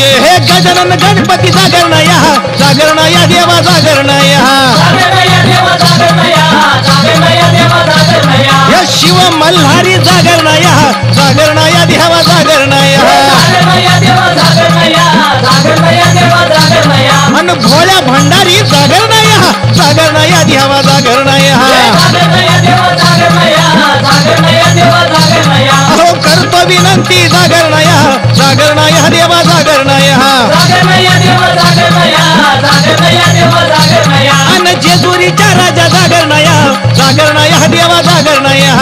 गजानन गणपती जागरणाया जागरणाया देवा जागरणाया या शिव मल्हारी जागरणाया जागरणाया देवा जागरणाया मन भोळ्या भंडारी जागरणाया जागरणाया देवा जेजुरीच्या राजा जागरणया जागरणया देवा जागरणया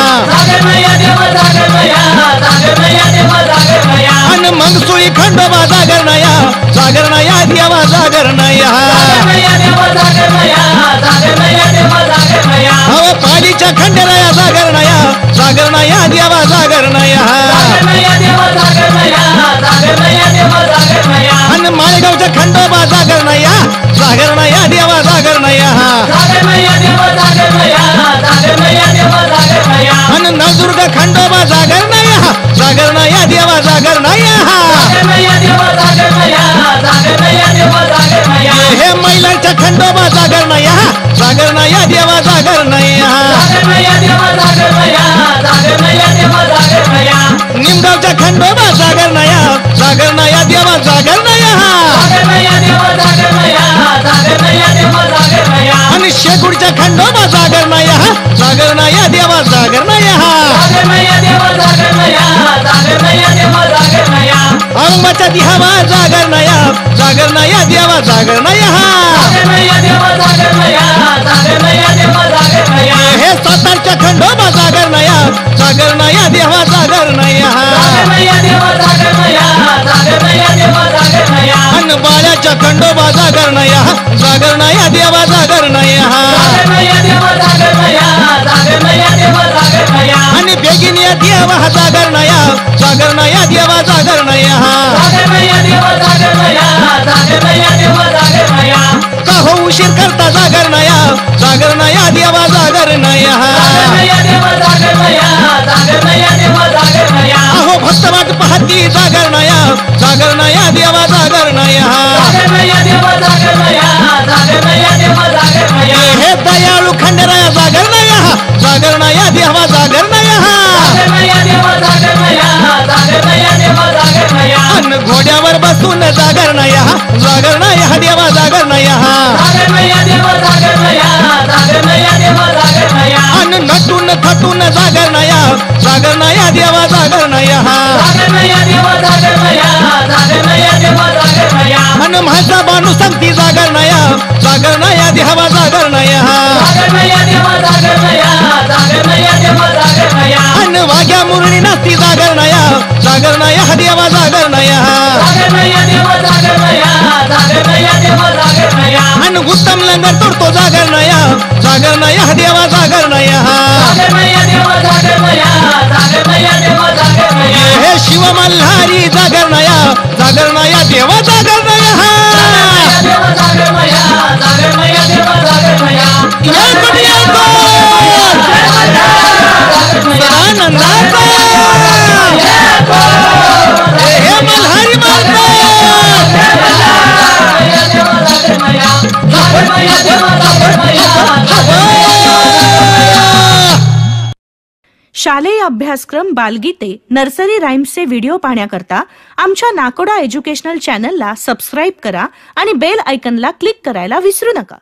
अन मनसुळी खंडोबा जागरणया जागरणया देवा जागरणया अहो पालीच्या खंडेराया जागरणया जागरणया देवा जागरणया नळदुर्ग खंडोबा जागरणया जागरणया देवा जागरणया हे महिलांच्या खंडोबा जागरणया या देवा जागरणया निमगावच्या खंडोबा जागरणया जागरणया देवा जागरणया आणि शेगुडच्या खंडोबा जागरणया जागरणया देवा औरंगाच्या दिहावा जागरणया जागरणया देवा जागरणया हे सातारच्या खंडोबा जागरणया जागरणया देवा जागरणया अन बाळ्याच्या खंडोबा जागरणया जागरणया देवा जागरणया आणि उशीर करता जागरणया जागरणया देवा जागरणया अहो भक्त वाट पाहती जागरणया जागरणया देवा जागरणया हे दयाळू खंडराया जागरणया जागरणया देवा जागरणया घोड्यावर बसून जागरणया जागरणया देवा जागरणया अन नटून थटून जागरणया जागरणया देवा जागरणया अन माझा बाणू सांगती जागरणया जागरणया देवा जागरणया अन वाघ्या मुरळी नसती जागरणया जागरणया देवा जागरणया अन उत्तम लंगर तोडतो जागरणया जागरणया देवा जागर नया. शालेय अभ्यासक्रम बालगीते नर्सरी राईम्सचे व्हिडिओ पाहण्याकरता आमच्या नाकोडा एज्युकेशनल चॅनलला सबस्क्राईब करा आणि बेल आयकनला क्लिक करायला विसरू नका.